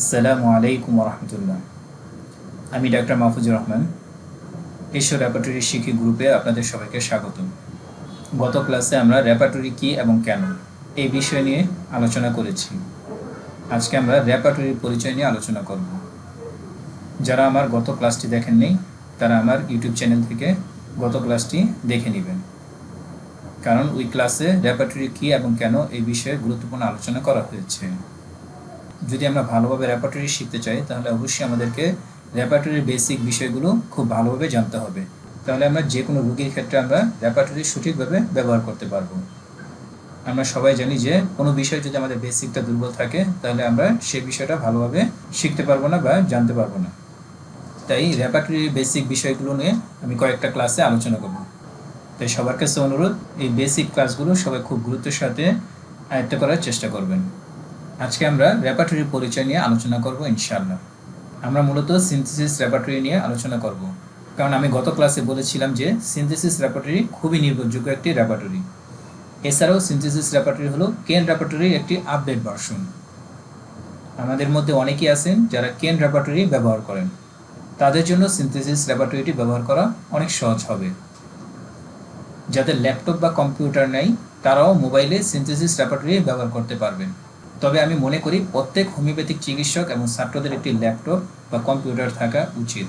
আসসালামু আলাইকুম রহমতুল্লাহ আমি ডাক্তার মাহফুজুর রহমান ঈশ্বর র্যাপাটরি শিখি গ্রুপে আপনাদের সবাইকে স্বাগতম। গত ক্লাসে আমরা র্যাপাটরি কী এবং কেন এই বিষয় নিয়ে আলোচনা করেছি। আজকে আমরা র্যাপাটরির পরিচয় নিয়ে আলোচনা করব। যারা আমার গত ক্লাসটি দেখেননি, তারা আমার ইউটিউব চ্যানেল থেকে গত ক্লাসটি দেখে নেবেন। কারণ ওই ক্লাসে র্যাপাটরি কী এবং কেন এই বিষয়ে গুরুত্বপূর্ণ আলোচনা করা হয়েছে। যদি আমরা ভালোভাবে র্যাপাটরি শিখতে চাই, তাহলে অবশ্যই আমাদেরকে র্যাপাটরির বেসিক বিষয়গুলো খুব ভালোভাবে জানতে হবে। তাহলে আমরা যে কোনো রোগীর ক্ষেত্রে আমরা র্যাপাটরি সঠিকভাবে ব্যবহার করতে পারব। আমরা সবাই জানি যে কোনো বিষয় যদি আমাদের বেসিকটা দুর্বল থাকে, তাহলে আমরা সেই বিষয়টা ভালোভাবে শিখতে পারব না বা জানতে পারব না। তাই র্যাপাটরির বেসিক বিষয়গুলো নিয়ে আমি কয়েকটা ক্লাসে আলোচনা করব। তাই সবার কাছে অনুরোধ, এই বেসিক ক্লাসগুলো সবাই খুব গুরুত্বের সাথে আয়ত্ত করার চেষ্টা করবেন। আজকে আমরা র্যাপাটরির পরিচয় নিয়ে আলোচনা করব ইনশাআল্লাহ। আমরা মূলত সিনথেসিস র্যাপাটরি নিয়ে আলোচনা করব। কারণ আমি গত ক্লাসে বলেছিলাম যে সিনথেসিস র্যাপাটরি খুবই নির্ভরযোগ্য একটি র্যাপাটরি এছাড়াও সিনথেসিস র্যাপাটরি হলো কেন র্যাপাটরির একটি আপডেট ভার্সন আমাদের মধ্যে অনেকেই আছেন যারা কেন র্যাপাটরি ব্যবহার করেন। তাদের জন্য সিনথেসিস র্যাপাটরিটি ব্যবহার করা অনেক সহজ হবে। যাদের ল্যাপটপ বা কম্পিউটার নেই, তারাও মোবাইলে সিনথেসিস র্যাপাটরি ব্যবহার করতে পারবেন। তবে আমি মনে করি প্রত্যেক হোমিওপ্যাথিক চিকিৎসক এবং ছাত্রদের একটি ল্যাপটপ বা কম্পিউটার থাকা উচিত।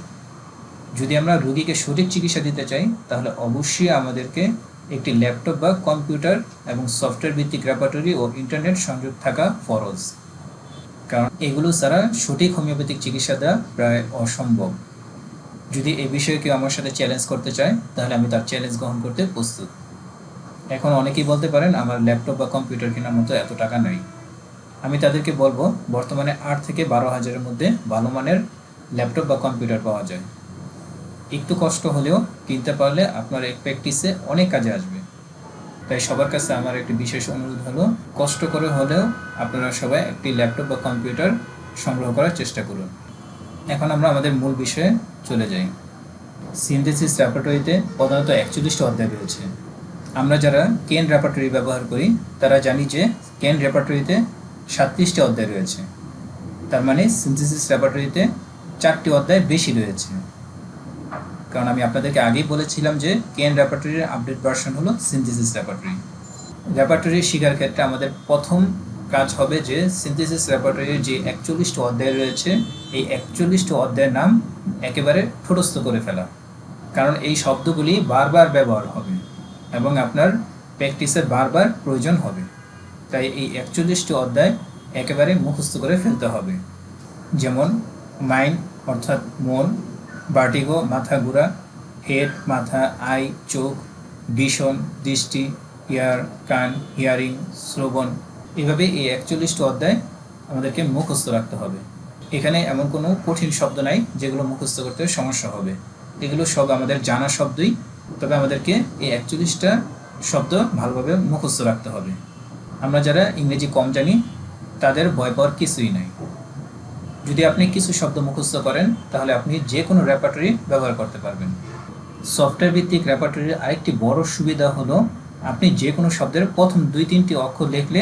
যদি আমরা রোগীকে সঠিক চিকিৎসা দিতে চাই, তাহলে অবশ্যই আমাদেরকে একটি ল্যাপটপ বা কম্পিউটার এবং সফটওয়্যার ভিত্তিক র্যাপাটরি ও ইন্টারনেট সংযোগ থাকা ফরজ। কারণ এগুলো ছাড়া সঠিক হোমিওপ্যাথিক চিকিৎসা দেওয়া প্রায় অসম্ভব। যদি এই বিষয়ে কেউ আমার সাথে চ্যালেঞ্জ করতে চায়, তাহলে আমি তার চ্যালেঞ্জ গ্রহণ করতে প্রস্তুত। এখন অনেকেই বলতে পারেন, আমার ল্যাপটপ বা কম্পিউটার কেনার মতো এত টাকা নেই। আমি তাদেরকে বলব, বর্তমানে আট থেকে বারো হাজারের মধ্যে ভালো মানের ল্যাপটপ বা কম্পিউটার পাওয়া যায়। একটু কষ্ট হলেও কিনতে পারলে আপনার এক প্র্যাকটিসে অনেক কাজে আসবে। তাই সবার কাছে আমার একটি বিশেষ অনুরোধ হলো, কষ্ট করে হলেও আপনারা সবাই একটি ল্যাপটপ বা কম্পিউটার সংগ্রহ করার চেষ্টা করুন। এখন আমরা আমাদের মূল বিষয়ে চলে যাই। সিনথেসিস র্যাপাটরিতে প্রধানত একচল্লিশটা অধ্যায় রয়েছে। আমরা যারা কেন র্যাপাটরি ব্যবহার করি, তারা জানি যে কেন র্যাপাটরিতে সাতত্রিশটি অধ্যায় রয়েছে। তার মানে সিনথেসিস র্যাপাটরিতে চারটি অধ্যায় বেশি রয়েছে। কারণ আমি আপনাদেরকে আগেই বলেছিলাম যে কেন র্যাপাটরির আপডেট ভার্সন হলো সিনথেসিস র্যাপাটরি র্যাপাটরি শেখার ক্ষেত্রে আমাদের প্রথম কাজ হবে যে সিনথেসিস র্যাপাটরির যে একচল্লিশটি অধ্যায় রয়েছে, এই একচল্লিশটি অধ্যায়ের নাম একেবারে ঠোটস্থ করে ফেলা। কারণ এই শব্দগুলি বারবার ব্যবহার হবে এবং আপনার প্র্যাকটিসের বারবার প্রয়োজন হবে। তাই এই একচল্লিশটি অধ্যায় একেবারে মুখস্থ করে ফেলতে হবে। যেমন মাইন্ড অর্থাৎ মন বার্টিগো মাথা ঘোরা, হেড, মাথা, আই, চোখ ভীষণ দৃষ্টি, ইয়ার, কান, হিয়ারিং, শ্রবণ। এভাবে এই একচল্লিশটি অধ্যায় আমাদেরকে মুখস্থ রাখতে হবে। এখানে এমন কোনো কঠিন শব্দ নাই যেগুলো মুখস্থ করতে সমস্যা হবে। এগুলো সব আমাদের জানা শব্দই, তবে আমাদেরকে এই একচল্লিশটা শব্দ ভালোভাবে মুখস্থ রাখতে হবে। আমরা যারা ইংরেজি কম জানি, তাদের ভয় পাওয়ার কিছুই নাই। যদি আপনি কিছু শব্দ মুখস্থ করেন, তাহলে আপনি যে কোনো র্যাপাটরি ব্যবহার করতে পারবেন। সফটওয়্যার ভিত্তিক র্যাপাটরির আরেকটি বড় সুবিধা হলো, আপনি যে কোনো শব্দের প্রথম দুই তিনটি অক্ষর লিখলে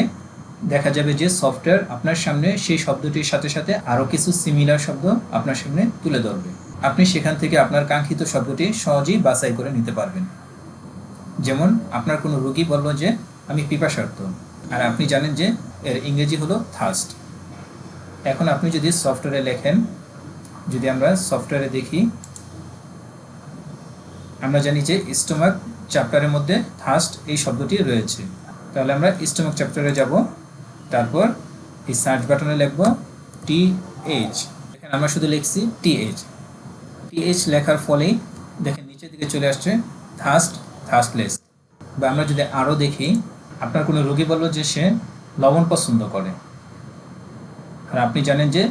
দেখা যাবে যে সফটওয়্যার আপনার সামনে সেই শব্দটির সাথে সাথে আরও কিছু সিমিলার শব্দ আপনার সামনে তুলে ধরবে। আপনি সেখান থেকে আপনার কাঙ্ক্ষিত শব্দটি সহজেই বাছাই করে নিতে পারবেন। যেমন, আপনার কোনো রোগী বলল যে, আমি পিপাসার্থ। আর আপনি জানেন যে এর ইংরেজি হলো থার্স্ট এখন আপনি যদি সফটওয়্যারে লেখেন, যদি আমরা সফটওয়্যারে দেখি, আমরা জানি যে স্টোমাক চ্যাপ্টারের মধ্যে থার্স্ট এই শব্দটি রয়েছে। তাহলে আমরা স্টোমাক চ্যাপ্টারে যাব, তারপর এই সার্চ বাটনে লিখব টি এইচ এখানে আমরা শুধু লিখছি টি এইচ টি এইচ লেখার ফলেই দেখেন, নিচের দিকে চলে আসছে থার্স্ট থার্স্টলেস বা আমরা যদি আরও দেখি আপনার কোনো রোগী বলল যে সে লবণ পছন্দ করে। আর আপনি জানেন যে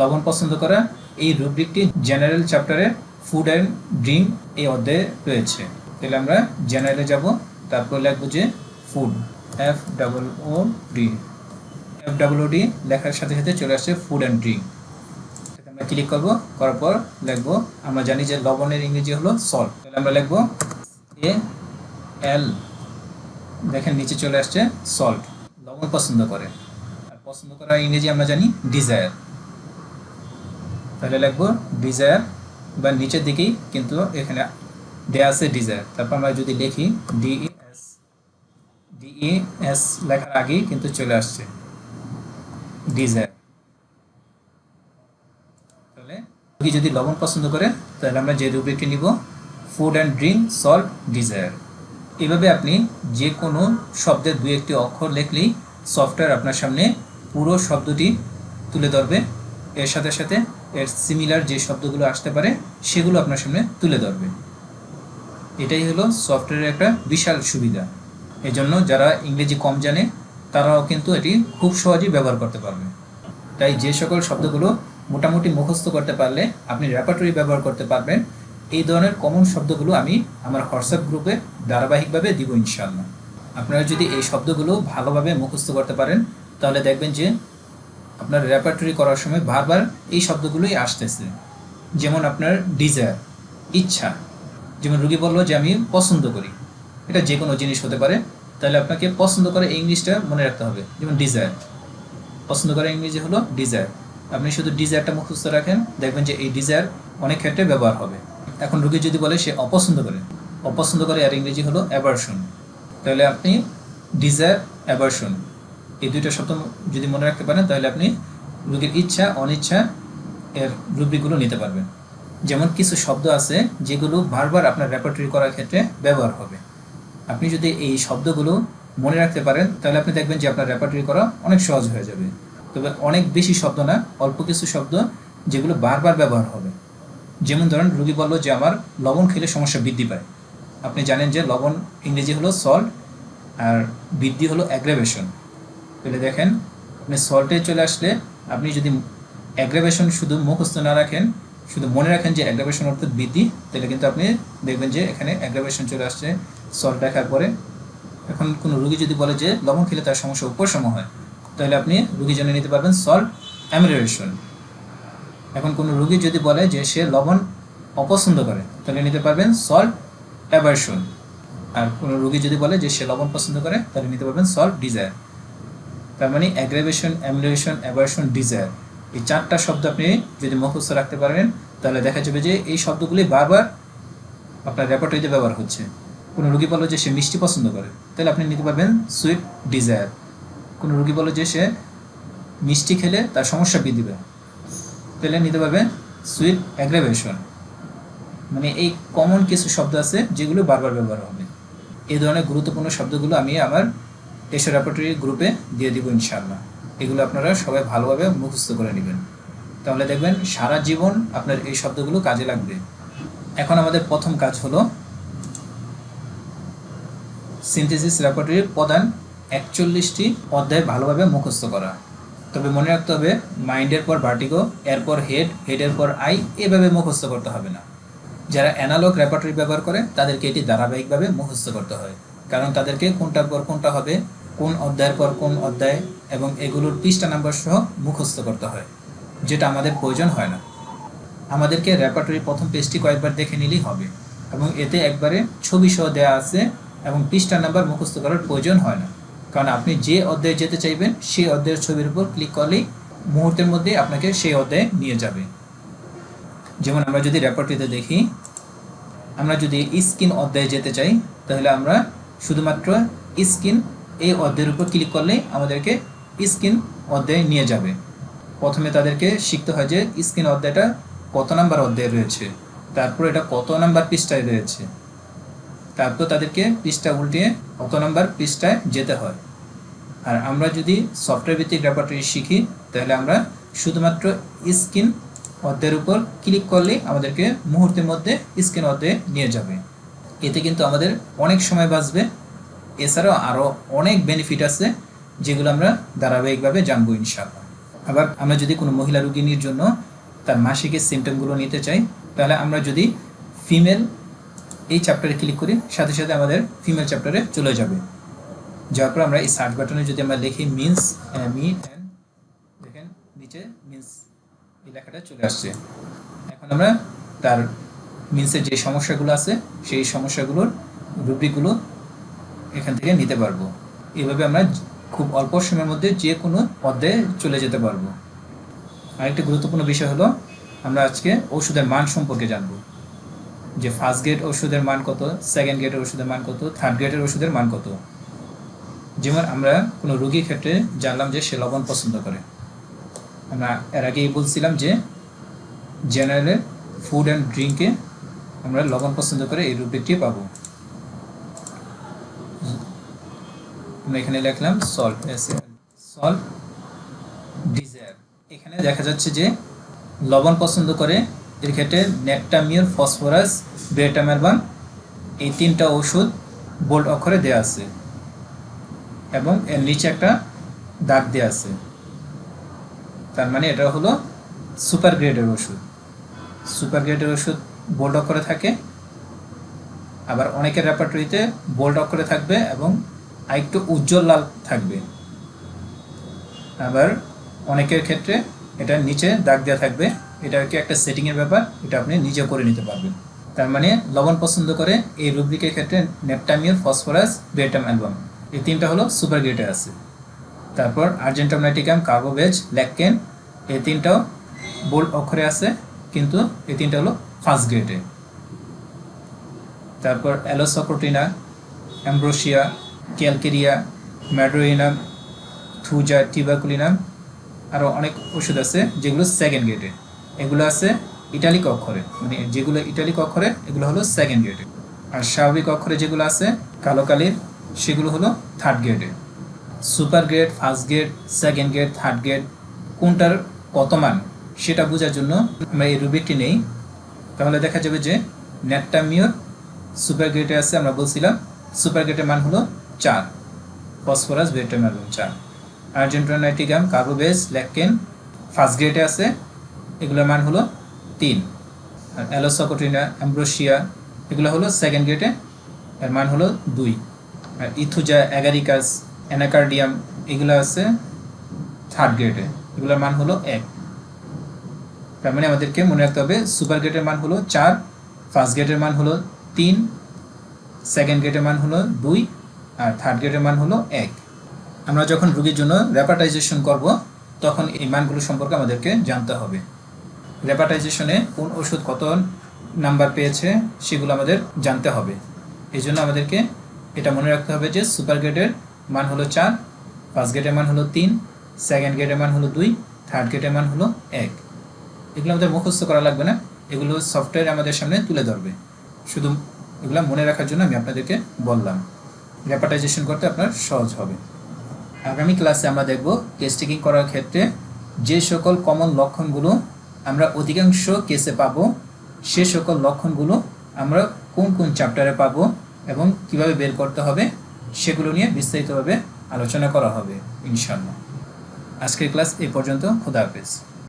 লবণ পছন্দ করা এই রুব্রিকটি জেনারেল চ্যাপ্টারে ফুড অ্যান্ড ড্রিঙ্ক এই অধ্যায়ে রয়েছে। তাহলে আমরা জেনারেলে যাব, তারপর লিখব যে food F double O D F double O D লেখার সাথে সাথে চলে আসছে ফুড অ্যান্ড ড্রিঙ্ক। আমরা ক্লিক করব, করার পর লিখব, আমরা জানি যে লবণের ইংরেজি হলো সল্ট তাহলে আমরা লিখব এ এল দেখেন, নিচে চলে আসছে সল্ট লবণ পছন্দ করে। আর পছন্দ করার ইংরেজি আমরা জানি ডিজায়ার তাহলে লিখব ডিজায়ার বা নিচের দিকেই কিন্তু এখানে দেয়া আছে ডিজায়ার তারপর আমরা যদি লিখি ডিই এস ডিই এস লেখার আগেই কিন্তু চলে আসছে ডিজায়ার তাহলে যদি লবণ পছন্দ করে, তাহলে আমরা যে রুব্রিকটি নিব food and drink salt desire এভাবে আপনি যে কোনো শব্দের দু একটি অক্ষর লিখলেই সফটওয়্যার আপনার সামনে পুরো শব্দটি তুলে ধরবে। এর সাথে সাথে এর সিমিলার যে শব্দগুলো আসতে পারে, সেগুলো আপনার সামনে তুলে ধরবে। এটাই হলো সফটওয়্যারের একটা বিশাল সুবিধা। এজন্য যারা ইংরেজি কম জানে, তারাও কিন্তু এটি খুব সহজেই ব্যবহার করতে পারবে। তাই যে সকল শব্দগুলো মোটামুটি মুখস্থ করতে পারলে আপনি র্যাপাটরি ব্যবহার করতে পারবেন। এই ধরনের কমন শব্দগুলো আমি আমার হোয়াটসঅ্যাপ গ্রুপে ধারাবাহিকভাবে দিব ইনশাআল্লাহ। আপনারা যদি এই শব্দগুলো ভালোভাবে মুখস্থ করতে পারেন, তাহলে দেখবেন যে আপনার র্যাপাটরি করার সময় বারবার এই শব্দগুলোই আসতেছে। যেমন আপনার ডিজায়ার ইচ্ছা। যেমন রুগী বলল যে, আমি পছন্দ করি। এটা যে কোনো জিনিস হতে পারে। তাহলে আপনাকে পছন্দ করে ইংলিশটা মনে রাখতে হবে। যেমন ডিজায়ার পছন্দ করা ইংরেজি হলো ডিজায়ার আপনি শুধু ডিজায়ারটা মুখস্থ রাখেন, দেখবেন যে এই ডিজায়ার অনেক ক্ষেত্রে ব্যবহার হবে। এখন রুগী যদি বলে সে অপছন্দ করে অপছন্দ করে আর ইংরেজি হলো অ্যাভার্সন তাহলে আপনি ডিজায়ার অ্যাভার্সন এই দুইটা শব্দ যদি মনে রাখতে পারেন, তাহলে আপনি রোগীর ইচ্ছা, অনিচ্ছা এর রুব্রিকগুলো নিতে পারবেন। যেমন কিছু শব্দ আছে যেগুলো বারবার আপনার রেপার্টরি করার ক্ষেত্রে ব্যবহার হবে। আপনি যদি এই শব্দগুলো মনে রাখতে পারেন, তাহলে আপনি দেখবেন যে আপনার রেপার্টরি করা অনেক সহজ হয়ে যাবে। তবে অনেক বেশি শব্দ না, অল্প কিছু শব্দ যেগুলো বারবার ব্যবহার হবে। যেমন ধরেন, রুগী বলল যে আমার লবণ খেলে সমস্যা বৃদ্ধি পায়। আপনি জানেন যে লবণ ইংরেজি হলো সল্ট আর বৃদ্ধি হলো অ্যাগ্রেভেশন তাহলে দেখেন, আপনি সল্টে চলে আসলে আপনি যদি অ্যাগ্রেভেশন শুধু মুখস্থ না রাখেন, শুধু মনে রাখেন যে অ্যাগ্রাভেশন অর্থাৎ বৃদ্ধি, তাহলে কিন্তু আপনি দেখবেন যে এখানে অ্যাগ্রাভেশন চলে আসছে সল্ট দেখার পরে। এখন কোনো রুগী যদি বলে যে লবণ খেলে তার সমস্যা উপশম হয়, তাহলে আপনি রুগী জেনে নিতে পারবেন সল্ট অ্যামিলেশন এখন কোনো রুগী যদি বলে যে সে লবণ অপছন্দ করে, তাহলে নিতে পারবেন সল্ট অ্যাভার্সন আর কোনো রুগী যদি বলে যে সে লবণ পছন্দ করে, তাহলে নিতে পারবেন সল্ট ডিজায়ার। তার মানে অ্যাগ্রাভেশন অ্যামিলেশন অ্যাভার্সন ডিজায়ার এই চারটা শব্দ আপনি যদি মুখস্থ রাখতে পারেন, তাহলে দেখা যাবে যে এই শব্দগুলি বারবার আপনার রেপার্টরিতে ব্যবহার হচ্ছে। কোনো রুগী বলো যে সে মিষ্টি পছন্দ করে, তাহলে আপনি নিতে পারবেন সুইট ডিজায়ার কোনো রুগী বলো যে সে মিষ্টি খেলে তার সমস্যা বৃদ্ধি পায়। তাহলে নিতে পারবেন সুইট অ্যাগ্রাভেশন মানে এই কমন কিছু শব্দ আছে যেগুলো বারবার ব্যবহার হবে। এই ধরনের গুরুত্বপূর্ণ শব্দগুলো আমি আমার এসো রেপার্টরি গ্রুপে দিয়ে দিব ইনশাআল্লাহ। এগুলো আপনারা সবাই ভালোভাবে মুখস্থ করে নেবেন। তাহলে দেখবেন সারা জীবন আপনার এই শব্দগুলো কাজে লাগবে। এখন আমাদের প্রথম কাজ হলো সিনথেসিস রেপার্টরির প্রধান একচল্লিশটি অধ্যায় ভালোভাবে মুখস্থ করা। তবে মনে রাখতে হবে, মাইন্ডের পর ভার্টিগো এরপর হেড হেডের পর আই এভাবে মুখস্থ করতে হবে না। যারা অ্যানালগ রেপার্টরি ব্যবহার করে, তাদেরকে এটি ধারাবাহিকভাবে মুখস্থ করতে হয়। কারণ তাদেরকে কোনটার পর কোনটা হবে, কোন অধ্যায়ের পর কোন অধ্যায়, এবং এগুলোর পৃষ্ঠা নাম্বার সহ মুখস্থ করতে হয়, যেটা আমাদের প্রয়োজন হয় না। আমাদেরকে রেপার্টরি প্রথম পেজটি কয়েকবার দেখে নিলেই হবে, এবং এতে একবারে ছবি সহ দেওয়া আছে, এবং পৃষ্ঠা নাম্বার মুখস্থ করার প্রয়োজন হয় না। কারণ আপনি যে অধ্যায়ে যেতে চাইবেন, সেই অধ্যায়ের ছবির উপর ক্লিক করলেই মুহূর্তের মধ্যে আপনাকে সেই অধ্যায়ে নিয়ে যাবে। যেমন আমরা যদি রেপার্টরিতে দেখি, আমরা যদি স্কিন অধ্যায়ে যেতে চাই, তাহলে আমরা শুধুমাত্র স্কিন এই অধ্যায়ের উপর ক্লিক করলেই আমাদেরকে স্কিন অধ্যায়ে নিয়ে যাবে। প্রথমে তাদেরকে শিখতে হয় যে স্কিন অধ্যায়টা কত নাম্বার অধ্যায়ে রয়েছে, তারপর এটা কত নাম্বার পৃষ্ঠায় রয়েছে। তারপর তাদেরকে পৃষ্ঠা উল্টিয়ে কত নম্বর পৃষ্ঠায় যেতে হয়। আর আমরা যদি সফটওয়্যার ভিত্তিক রেপার্টরি শিখি, তাহলে আমরা শুধুমাত্র স্ক্রিন অধ্যায়ের উপর ক্লিক করলেই আমাদেরকে মুহূর্তের মধ্যে স্কিন অধ্যায়ে নিয়ে যাবে। এতে কিন্তু আমাদের অনেক সময় বাঁচবে। এছাড়াও আরও অনেক বেনিফিট আছে, যেগুলো আমরা ধারাবাহিকভাবে জানব ইনশাআল্লাহ। আবার আমরা যদি কোনো মহিলা রোগিনীর জন্য তার মাসিকের সিমটমগুলো নিতে চাই, তাহলে আমরা যদি ফিমেল এই চ্যাপ্টারে ক্লিক করি, সাথে সাথে আমাদের ফিমেল চ্যাপ্টারে চলে যাবে। যাওয়ার পর আমরা এই সার্চ বাটনে যদি আমরা লিখি মিন্স মি এন দেখেন নিচে মিন্স এই লেখাটা চলে আসছে। এখন আমরা তার মিন্সের যে সমস্যাগুলো আছে, সেই সমস্যাগুলোর রুব্রিকগুলো এখান থেকে নিতে পারব। এভাবে আমরা খুব অল্প সময়ের মধ্যে যে কোনো পর্যায়ে চলে যেতে পারব। আরেকটি গুরুত্বপূর্ণ বিষয় হলো, আমরা আজকে ওষুধের মান সম্পর্কে জানব। যে ফার্স্ট গ্রেড ওষুধের মান কত সেকেন্ড গ্রেডের ওষুধের মান কত থার্ড গ্রেডের ওষুধের মান কত? যেমন আমরা কোনো রোগীর ক্ষেত্রে জানলাম যে সে লবণ পছন্দ করে। আমরা এর আগেই বলছিলাম যে জেনারেলে ফুড অ্যান্ড ড্রিঙ্কে আমরা লবণ পছন্দ করে এই রুব্রিকটি পাবো। আমরা এখানে লিখলাম সল্ট সল্ট ডিজায়ার এখানে দেখা যাচ্ছে যে লবণ পছন্দ করে এর ক্ষেত্রে নেকটামিয়র ফসফরাস বেটামেলবান এই তিনটা ওষুধ বোল্ড অক্ষরে দেওয়া আছে এবং এর নিচে একটা দাগ দেওয়া আছে। তার মানে এটা হলো সুপার গ্রেডের ওষুধ। সুপার গ্রেডের ওষুধ বোল্ড অক্ষরে থাকে, আবার অনেকের রেপার্টরিতে বোল্ড অক্ষরে থাকবে এবং আরেকটু উজ্জ্বল লাল থাকবে। আবার অনেকের ক্ষেত্রে এটা নিচে দাগ দেওয়া থাকবে। এটা কি একটা সেটিংয়ের ব্যাপার, এটা আপনি নিজে করে নিতে পারবেন। তার মানে লবণ পছন্দ করে এই রুব্রিকের ক্ষেত্রে নেপটামিয়র ফসফরাস বেটাম অ্যালবাম এই তিনটা হলো সুপার গ্রেডে আছে। তারপর আর্জেন্টোনাইটিকাম কার্বোভেজ ল্যাককেন এই তিনটাও বোল্ড অক্ষরে আছে, কিন্তু এই তিনটা হলো ফার্স্ট গ্রেডে তারপর অ্যালোসক্রোটিনা অ্যাম্ব্রোসিয়া ক্যালকেরিয়া ম্যাড্রোইনাম থুজা টিবাকুলিনাম আরও অনেক ওষুধ আছে যেগুলো সেকেন্ড গ্রেডে এগুলো আছে ইটালিক অক্ষরে মানে যেগুলো ইটালিক অক্ষরে, এগুলো হলো সেকেন্ড গ্রেডে আর স্বাভাবিক অক্ষরে যেগুলো আছে, কালো কালির, সেগুলো হলো থার্ড গ্রেডে super grade first grade second grade third grade কোনটার কত মান, সেটা বোঝার জন্য আমরা এই রুবিকটি নেই। তাহলে দেখা যাবে যে নেটটামিওর সুপার গ্রেডে আছে, আমরা বলছিলাম সুপার গ্রেডের মান হলো চার, ফসফরাস বেটামেলন চার। আর্জেন্টোনাইটিগাম কার্বোবেস ল্যাককেন ফার্স্ট গ্রেডে আছে এগুলোর মান হলো তিন। আর অ্যালোসকোটিনা অ্যাম্ব্রোসিয়া এগুলো হলো সেকেন্ড গ্রেডে এর মান হলো দুই। আর ইথুজা, অ্যাগারিকাস, অ্যানাকার্ডিয়াম, এগুলো আছে থার্ড গ্রেডে এগুলোর মান হলো এক। তার মানে আমাদেরকে মনে রাখতে হবে সুপার গ্রেডের মান হলো চার ফার্স্ট গ্রেডের মান হলো তিন সেকেন্ড গ্রেডের মান হলো দুই, আর থার্ড গ্রেডের মান হলো এক। আমরা যখন রোগীর জন্য র্যাপাটাইজেশন করব, তখন এই মানগুলো সম্পর্কে আমাদেরকে জানতে হবে। র্যাপাটাইজেশনে কোন ওষুধ কত নাম্বার পেয়েছে সেগুলো আমাদের জানতে হবে। এই জন্য আমাদেরকে এটা মনে রাখতে হবে যে সুপার গ্রেডের মান হলো চার, ফার্স্ট গ্রেডের মান হলো তিন, সেকেন্ড গ্রেডের মান হলো দুই, থার্ড গ্রেডের মান হলো এক। এগুলো আমাদের মুখস্থ করা লাগবে না, এগুলো সফটওয়্যার আমাদের সামনে তুলে ধরবে। শুধু এগুলো মনে রাখার জন্য আমি আপনাদেরকে বললাম র্যাপাটাইজেশন করতে আপনার সহজ হবে। আগামী ক্লাসে আমরা দেখব কেস টেকিং করার ক্ষেত্রে যে সকল কমন লক্ষণগুলো আমরা অধিকাংশ কেসে পাবো। সে সকল লক্ষণগুলো আমরা কোন কোন চ্যাপ্টারে পাবো এবং কীভাবে বের করতে হবে সেগুলো নিয়ে বিস্তারিতভাবে আলোচনা করা হবে ইনশাল্লাহ আজকের ক্লাস এ পর্যন্ত, খোদা হাফেজ।